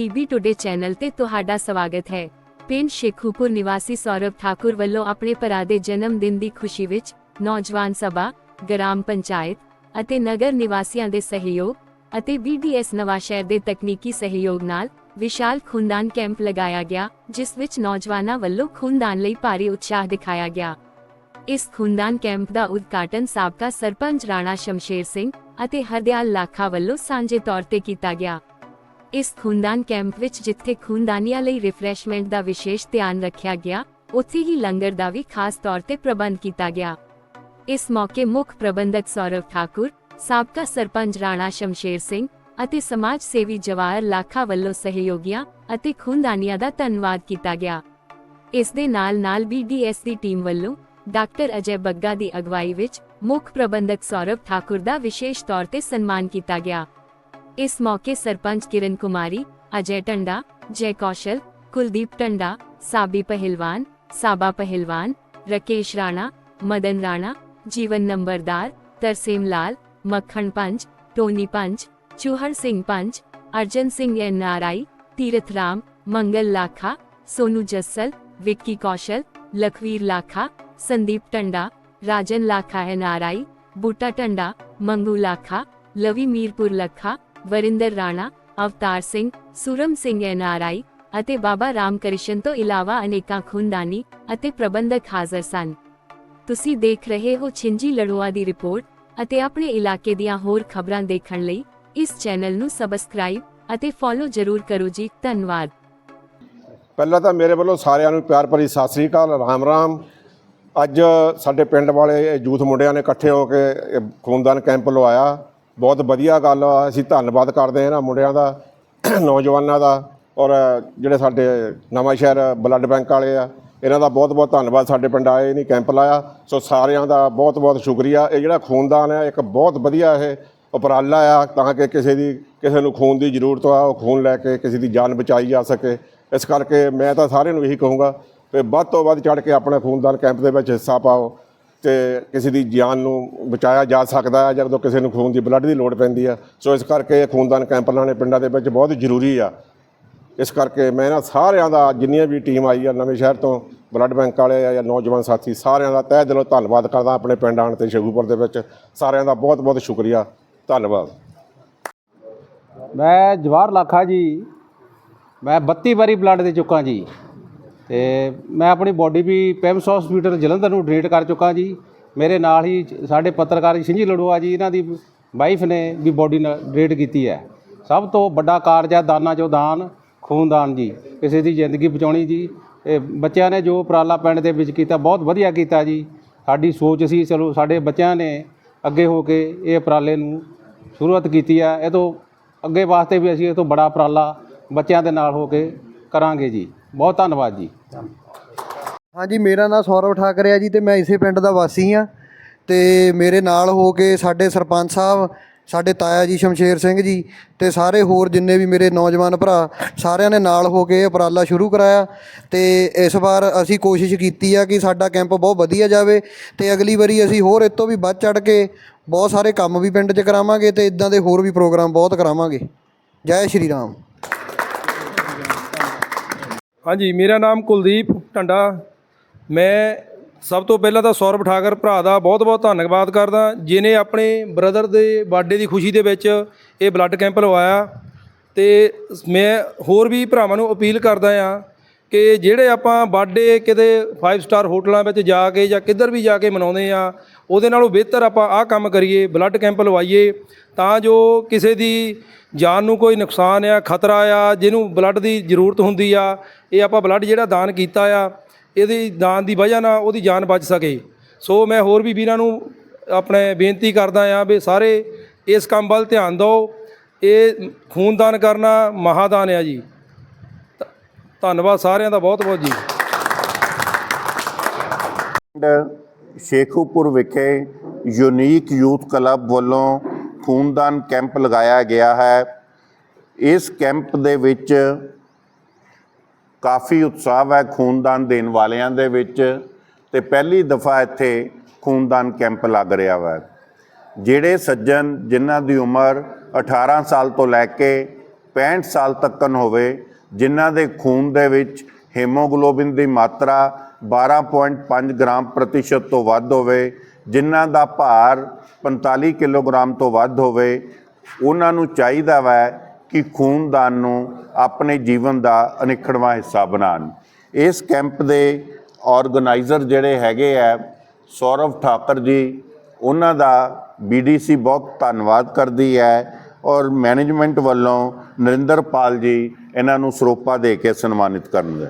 PB today channel ਤੇ ਤੁਹਾਡਾ ਸਵਾਗਤ ਹੈ। ਪਿੰਡ ਸ਼ੇਖੂਪੁਰ ਨਿਵਾਸੀ ਸੌਰਵ ਠਾਕੁਰ ਵੱਲੋਂ ਆਪਣੇ ਭਰਾ ਦੇ ਜਨਮ ਦਿਨ ਦੀ ਖੁਸ਼ੀ ਵਿੱਚ ਨੌਜਵਾਨ ਸਭਾ, ਗ੍ਰਾਮ ਪੰਚਾਇਤ ਅਤੇ ਨਗਰ ਨਿਵਾਸੀਆਂ ਦੇ ਸਹਿਯੋਗ ਅਤੇ ਬੀਡੀਐਸ ਨਵਾਂਸ਼ਹਿਰ ਦੇ ਤਕਨੀਕੀ ਸਹਿਯੋਗ ਨਾਲ ਵਿਸ਼ਾਲ ਖੂਨਦਾਨ ਕੈਂਪ ਲਗਾਇਆ ਗਿਆ, ਜਿਸ ਵਿੱਚ ਨੌਜਵਾਨਾਂ ਵੱਲੋਂ ਖੂਨਦਾਨ ਲਈ ਭਾਰੀ ਉਤਸ਼ਾਹ ਦਿਖਾਇਆ ਗਿਆ। ਇਸ ਖੂਨਦਾਨ ਕੈਂਪ ਦਾ ਉਦਘਾਟਨ ਸਾਬਕਾ ਸਰਪੰਚ ਰਾਣਾ ਸ਼ਮਸ਼ੇਰ ਸਿੰਘ ਅਤੇ ਹਰਦਿਆਲ ਲਾਖਾ ਵੱਲੋਂ ਸਾਂਝੇ ਤੌਰ ਤੇ ਕੀਤਾ ਗਿਆ। ਇਸ ਖੂਨਦਾਨ ਕੈਂਪ ਵਿੱਚ ਜਿੱਥੇ ਖੂਨਦਾਨੀਆਂ ਲਈ ਰਿਫਰੈਸ਼ਮੈਂਟ ਦਾ ਵਿਸ਼ੇਸ਼ ਧਿਆਨ ਰੱਖਿਆ ਗਿਆ, ਉੱਥੇ ਹੀ ਲੰਗਰ ਦਾ ਵੀ ਖਾਸ ਤੌਰ ਤੇ ਪ੍ਰਬੰਧ ਕੀਤਾ ਗਿਆ। ਇਸ ਮੌਕੇ ਮੁੱਖ ਪ੍ਰਬੰਧਕ ਸੌਰਵ ਠਾਕੁਰ, ਸਾਬਕਾ ਸਰਪੰਚ ਰਾਣਾ ਸ਼ਮਸ਼ੇਰ ਸਿੰਘ ਅਤੇ ਸਮਾਜ ਸੇਵੀ ਜਵਾਹਰ ਲਾਖਾ ਵੱਲੋਂ ਸਹਿਯੋਗੀਆਂ ਅਤੇ ਖੂਨਦਾਨੀਆਂ ਦਾ ਧੰਨਵਾਦ ਕੀਤਾ ਗਿਆ। ਇਸ ਦੇ ਨਾਲ-ਨਾਲ ਬੀਡੀਐਸ ਦੀ ਟੀਮ ਵੱਲੋਂ ਡਾਕਟਰ ਅਜੇ ਬੱਗਾ ਦੀ ਅਗਵਾਈ ਵਿੱਚ ਮੁੱਖ ਪ੍ਰਬੰਧਕ ਸੌਰਵ ਠਾਕੁਰ ਦਾ ਵਿਸ਼ੇਸ਼ ਤੌਰ ਤੇ ਸਨਮਾਨ ਕੀਤਾ ਗਿਆ। ਇਸ ਮੌਕੇ ਸਰਪੰਚ ਕਿਰਨ ਕੁਮਾਰੀ ਅਜੇ ਟੰਡਾ ਜੈ ਕੌਸ਼ਲ ਕੁਲਦੀਪ ਟੰਡਾ ਸਾਬੀ ਪਹਿਲਵਾਨ ਸਾਬਾ ਪਹਿਲਵਾਨ ਰਕੇਸ਼ ਰਾਣਾ ਮਦਨ ਰਾਣਾ ਜੀਵਨ ਨੰਬਰਦਾਰ ਤਰਸੇਮ ਲਾਲ ਮੱਖਣ ਪੰਜ ਟੋਨੀ ਪੰਜ ਚੂਹਰ ਸਿੰਘ ਪੰਜ Arjan Singh NRI Tirath Ram Mangal Lakha Sonu Jassal Vicky Kaushal Lakhvir Lakha Sandeep Tanda Rajan Lakha NRI Boota Tanda Mangu Lakha Lovey Mirpur Lakha Varinder Rana, Avtar Singh, Suram Singh NRI ਅਤੇ ਬਾਬਾ ਰਾਮ ਤੋਂ ਇਲਾਵਾ ਅਨੇਕਾਂ ਖੂਨਦਾਨੀ ਅਤੇ ਪ੍ਰਬੰਧਕ ਹਾਜ਼ਰ ਸਨ। ਤੁਸੀਂ ਦੇਖ ਰਹੇ ਹੋ ਛਿੰਜੀ ਲੜੋਆ ਦੀ ਰਿਪੋਰਟ ਅਤੇ ਆਪਣੇ ਇਲਾਕੇ ਦੀਆਂ ਹੋਰ ਖਬਰਾਂ ਦੇਖਣ ਲਈ ਇਸ ਚੈਨਲ ਨੂੰ ਸਬਸਕ੍ਰਾਈਬ ਅਤੇ ਫੋਲੋ ਜ਼ਰੂਰ ਕਰੋ ਜੀ, ਧੰਨਵਾਦ। ਪਹਿਲਾਂ ਤਾਂ ਮੇਰੇ ਵੱਲੋਂ ਸਾਰਿਆਂ ਨੂੰ ਪਿਆਰ ਭਰੀ ਸਤਿ ਸ੍ਰੀ ਅਕਾਲ, ਰਾਮ ਰਾਮ। ਅੱਜ ਸਾਡੇ ਪਿੰਡ ਵਾਲੇ ਇਹ ਯੂਥ ਮੁੰਡਿਆਂ ਨੇ ਇਕੱਠੇ ਹੋ ਕੇ ਖੂਨਦਾਨ ਕੈਂਪ ਲਵਾਇਆ। ਬਹੁਤ ਵਧੀਆ ਗੱਲ ਆ, ਅਸੀਂ ਧੰਨਵਾਦ ਕਰਦੇ ਹਾਂ ਇਹਨਾਂ ਮੁੰਡਿਆਂ ਦਾ, ਨੌਜਵਾਨਾਂ ਦਾ ਔਰ ਜਿਹੜੇ ਸਾਡੇ ਨਵਾਂ ਸ਼ਹਿਰ ਬਲੱਡ ਬੈਂਕ ਵਾਲੇ ਆ, ਇਹਨਾਂ ਦਾ ਬਹੁਤ ਬਹੁਤ ਧੰਨਵਾਦ, ਸਾਡੇ ਪਿੰਡ ਆਏ ਨਹੀਂ, ਕੈਂਪ ਲਾਇਆ, ਸੋ ਸਾਰਿਆਂ ਦਾ ਬਹੁਤ ਬਹੁਤ ਸ਼ੁਕਰੀਆ, ਇਹ ਜਿਹੜਾ ਖੂਨਦਾਨ ਹੈ ਇੱਕ ਬਹੁਤ ਵਧੀਆ ਇਹ ਉਪਰਾਲਾ ਆ, ਤਾਂ ਕਿ ਕਿਸੇ ਦੀ, ਕਿਸੇ ਨੂੰ ਖੂਨ ਦੀ ਜ਼ਰੂਰਤ ਆ, ਉਹ ਖੂਨ ਲੈ ਕੇ ਕਿਸੇ ਦੀ ਜਾਨ ਬਚਾਈ ਜਾ ਸਕੇ, ਇਸ ਕਰਕੇ ਮੈਂ ਤਾਂ ਸਾਰਿਆਂ ਨੂੰ ਇਹੀ ਕਹੂੰਗਾ ਕਿ ਵੱਧ ਤੋਂ ਵੱਧ ਚੜ ਕੇ ਆਪਣੇ ਖੂਨਦਾਨ ਕੈਂਪ ਦੇ ਵਿੱਚ ਹਿੱਸਾ ਪਾਓ ਤੇ ਕਿਸੇ ਦੀ ਜਾਨ ਨੂੰ ਬਚਾਇਆ ਜਾ ਸਕਦਾ ਹੈ ਜਦੋਂ ਕਿਸੇ ਨੂੰ ਖੂਨ ਦੀ ਬਲੱਡ ਦੀ ਲੋੜ ਪੈਂਦੀ ਆ ਸੋ ਇਸ ਕਰਕੇ ਇਹ ਖੂਨਦਾਨ ਕੈਂਪ ਲਾਣੇ ਪਿੰਡਾਂ ਦੇ ਵਿੱਚ ਬਹੁਤ ਜ਼ਰੂਰੀ ਆ। ਇਸ ਕਰਕੇ ਮੈਂ ਨਾ ਸਾਰਿਆਂ ਦਾ, ਜਿੰਨੀਆਂ ਵੀ ਟੀਮ ਆਈ ਆ ਨਵੇਂ ਸ਼ਹਿਰ ਤੋਂ ਬਲੱਡ ਬੈਂਕ ਵਾਲੇ ਆ ਜਾਂ ਨੌਜਵਾਨ ਸਾਥੀ, ਸਾਰਿਆਂ ਦਾ ਤਹਿ ਦਿਲੋਂ ਧੰਨਵਾਦ ਕਰਦਾ ਆਪਣੇ ਪਿੰਡ ਆਉਣ ਤੇ ਸ਼ਗੂਪੁਰ ਦੇ ਵਿੱਚ। ਸਾਰਿਆਂ ਦਾ ਬਹੁਤ ਬਹੁਤ ਸ਼ੁਕਰੀਆ। ਧੰਨਵਾਦ। ਮੈਂ ਜਵਾਹਰ ਲਾਖਾ ਜੀ। ਮੈਂ 32 ਵਾਰੀ ਬਲੱਡ ਦੇ ਚੁੱਕਾ ਜੀ। ਤੇ ਮੈਂ ਆਪਣੀ ਬਾਡੀ ਵੀ ਪੈਮਸ ਹਸਪੀਟਲ ਜਲੰਧਰ ਨੂੰ ਡੋਨੇਟ ਕਰ ਚੁੱਕਾ ਜੀ। ਮੇਰੇ ਨਾਲ ਹੀ ਸਾਡੇ ਪੱਤਰਕਾਰ ਜੀ ਸਿੰਜੀ ਲੜੂਆ ਜੀ, ਇਹਨਾਂ ਦੀ ਵਾਈਫ ਨੇ ਵੀ ਬਾਡੀ ਡੋਨੇਟ ਕੀਤੀ ਹੈ। ਸਭ ਤੋਂ ਵੱਡਾ ਕਾਰਜ ਹੈ ਦਾਨਾ ਜੋ ਦਾਨ, ਖੂਨਦਾਨ ਜੀ। ਕਿਸੇ ਦੀ ਜ਼ਿੰਦਗੀ ਬਚਾਉਣੀ ਜੀ। ਇਹ ਬੱਚਿਆਂ ਨੇ ਜੋ ਉਪਰਾਲਾ ਪਿੰਡ ਦੇ ਵਿੱਚ ਕੀਤਾ, ਬਹੁਤ ਵਧੀਆ ਕੀਤਾ ਜੀ। ਸਾਡੀ ਸੋਚ ਸੀ, ਚਲੋ ਸਾਡੇ ਬੱਚਿਆਂ ਨੇ ਅੱਗੇ ਹੋ ਕੇ ਇਹ ਉਪਰਾਲੇ ਨੂੰ ਸ਼ੁਰੂਆਤ ਕੀਤੀ ਹੈ। ਇਹ ਤੋਂ ਅੱਗੇ ਵਾਸਤੇ ਵੀ ਅਸੀਂ ਇਹ ਤੋਂ ਬੜਾ ਉਪਰਾਲਾ ਬੱਚਿਆਂ ਦੇ ਨਾਲ ਹੋ ਕੇ ਕਰਾਂਗੇ ਜੀ। ਬਹੁਤ ਧੰਨਵਾਦ ਜੀ। ਹਾਂਜੀ, ਮੇਰਾ ਨਾਮ ਸੌਰਵ ਠਾਕਰੇ ਆ ਜੀ ਤੇ ਮੈਂ ਇਸੇ ਪਿੰਡ ਦਾ ਵਾਸੀ ਹਾਂ ਤੇ ਮੇਰੇ ਨਾਲ ਹੋ ਕੇ ਸਾਡੇ ਸਰਪੰਚ ਸਾਹਿਬ, ਸਾਡੇ ਤਾਇਆ ਜੀ ਸ਼ਮਸ਼ੇਰ ਸਿੰਘ ਜੀ ਤੇ ਸਾਰੇ ਹੋਰ ਜਿੰਨੇ ਵੀ ਮੇਰੇ ਨੌਜਵਾਨ ਭਰਾ, ਸਾਰਿਆਂ ਨੇ ਨਾਲ ਹੋ ਕੇ ਇਹ ਉਪਰਾਲਾ ਸ਼ੁਰੂ ਕਰਾਇਆ ਤੇ ਇਸ ਵਾਰ ਅਸੀਂ ਕੋਸ਼ਿਸ਼ ਕੀਤੀ ਆ ਕਿ ਸਾਡਾ ਕੈਂਪ ਬਹੁਤ ਵਧੀਆ ਜਾਵੇ ਤੇ ਅਗਲੀ ਵਾਰੀ ਅਸੀਂ ਹੋਰ ਇਹ ਤੋਂ ਵੀ ਵੱਧ ਚੜ ਕੇ ਬਹੁਤ ਸਾਰੇ ਕੰਮ ਵੀ ਪਿੰਡ 'ਚ ਕਰਾਵਾਂਗੇ ਤੇ ਇਦਾਂ ਦੇ ਹੋਰ ਵੀ ਪ੍ਰੋਗਰਾਮ ਬਹੁਤ ਕਰਾਵਾਂਗੇ। ਜੈ ਸ਼੍ਰੀ ਰਾਮ। ਹਾਂਜੀ, ਮੇਰਾ ਨਾਮ ਕੁਲਦੀਪ ਢੰਡਾ। ਮੈਂ ਸਭ ਤੋਂ ਪਹਿਲਾਂ ਤਾਂ ਸੌਰਵ ਠਾਕਰ ਭਰਾ ਦਾ ਬਹੁਤ-ਬਹੁਤ ਧੰਨਵਾਦ ਕਰਦਾ। ਜਿਨੇ ਆਪਣੇ ਬ੍ਰਦਰ ਦੇ ਬਰਥਡੇ ਦੀ ਖੁਸ਼ੀ ਦੇ ਵਿੱਚ ਇਹ ਬਲੱਡ ਕੈਂਪ ਲਵਾਇਆ। ਤੇ ਮੈਂ ਹੋਰ ਵੀ ਭਰਾਵਾਂ ਨੂੰ ਅਪੀਲ ਕਰਦਾ ਆ ਕਿ ਜਿਹੜੇ ਆਪਾਂ ਬਰਥਡੇ ਕਿਤੇ 5 ਸਟਾਰ ਹੋਟਲਾਂ ਵਿੱਚ ਜਾ ਕੇ ਜਾਂ ਕਿੱਧਰ ਵੀ ਜਾ ਕੇ ਮਨਾਉਂਦੇ ਆ ਉਹਦੇ ਨਾਲੋਂ ਬਿਹਤਰ ਆਪਾਂ ਆਹ ਕੰਮ ਕਰੀਏ ਬਲੱਡ ਕੈਂਪ ਲਵਾਈਏ, ਤਾਂ ਜੋ ਕਿਸੇ ਦੀ ਜਾਨ ਨੂੰ ਕੋਈ ਨੁਕਸਾਨ ਆ, ਖਤਰਾ ਆ, ਜਿਹਨੂੰ ਬਲੱਡ ਦੀ ਜ਼ਰੂਰਤ ਹੁੰਦੀ ਆ, ਇਹ ਆਪਾਂ ਬਲੱਡ ਜਿਹੜਾ ਦਾਨ ਕੀਤਾ ਆ, ਇਹਦੀ ਦਾਨ ਦੀ ਵਜ੍ਹਾ ਨਾਲ ਉਹਦੀ ਜਾਨ ਬਚ ਸਕੇ। ਸੋ ਮੈਂ ਹੋਰ ਵੀ ਵੀਰਾਂ ਨੂੰ ਆਪਣੇ ਬੇਨਤੀ ਕਰਦਾ ਆ ਵੀ ਸਾਰੇ ਇਸ ਕੰਮ ਵੱਲ ਧਿਆਨ ਦਿਓ। ਇਹ ਖੂਨਦਾਨ ਕਰਨਾ ਮਹਾਦਾਨ ਆ ਜੀ। ਧੰਨਵਾਦ ਸਾਰਿਆਂ ਦਾ, ਬਹੁਤ ਬਹੁਤ ਜੀ। ਪਿੰਡ ਸ਼ੇਖੂਪੁਰ ਵਿਖੇ ਯੂਨੀਕ ਯੂਥ ਕਲੱਬ ਵੱਲੋਂ ਖੂਨਦਾਨ ਕੈਂਪ ਲਗਾਇਆ ਗਿਆ ਹੈ। ਇਸ ਕੈਂਪ ਦੇ ਵਿੱਚ ਕਾਫੀ ਉਤਸ਼ਾਹ ਹੈ ਖੂਨਦਾਨ ਦੇਣ ਵਾਲਿਆਂ ਦੇ ਵਿੱਚ ਤੇ ਪਹਿਲੀ ਦਫਾ ਇੱਥੇ ਖੂਨਦਾਨ ਕੈਂਪ ਲੱਗ ਰਿਹਾ ਹੈ ਜਿਹੜੇ ਸੱਜਣ ਜਿਨ੍ਹਾਂ ਦੀ ਉਮਰ 18 ਸਾਲ ਤੋਂ ਲੈ ਕੇ 65 ਸਾਲ ਤੱਕਨ ਹੋਵੇ ਜਿਨ੍ਹਾਂ ਦੇ ਖੂਨ ਦੇ ਵਿੱਚ ਹੀਮੋਗਲੋਬਿਨ ਦੀ ਮਾਤਰਾ 12.5 ਗ੍ਰਾਮ ਪ੍ਰਤੀਸ਼ਤ ਤੋਂ ਵੱਧ ਹੋਵੇ, ਜਿਨ੍ਹਾਂ ਦਾ ਭਾਰ 45 ਕਿਲੋਗ੍ਰਾਮ ਤੋਂ ਵੱਧ ਹੋਵੇ, ਉਹਨਾਂ ਨੂੰ ਚਾਹੀਦਾ ਵੈ ਕਿ ਖੂਨਦਾਨ ਨੂੰ ਆਪਣੇ ਜੀਵਨ ਦਾ ਅਨਿੱਖੜਵਾਂ ਹਿੱਸਾ ਬਣਾਉਣ। ਇਸ ਕੈਂਪ ਦੇ ਆਰਗੇਨਾਈਜ਼ਰ ਜਿਹੜੇ ਹੈਗੇ ਆ, ਸੌਰਵ ਠਾਕਰ ਜੀ, ਉਹਨਾਂ ਦਾ ਬੀਡੀਸੀ ਬਹੁਤ ਧੰਨਵਾਦ ਕਰਦੀ ਹੈ ਔਰ ਮੈਨੇਜਮੈਂਟ ਵੱਲੋਂ ਨਰਿੰਦਰਪਾਲ ਜੀ ਇਹਨਾਂ ਨੂੰ ਸਰੋਪਾ ਦੇ ਕੇ ਸਨਮਾਨਿਤ ਕਰਨਗੇ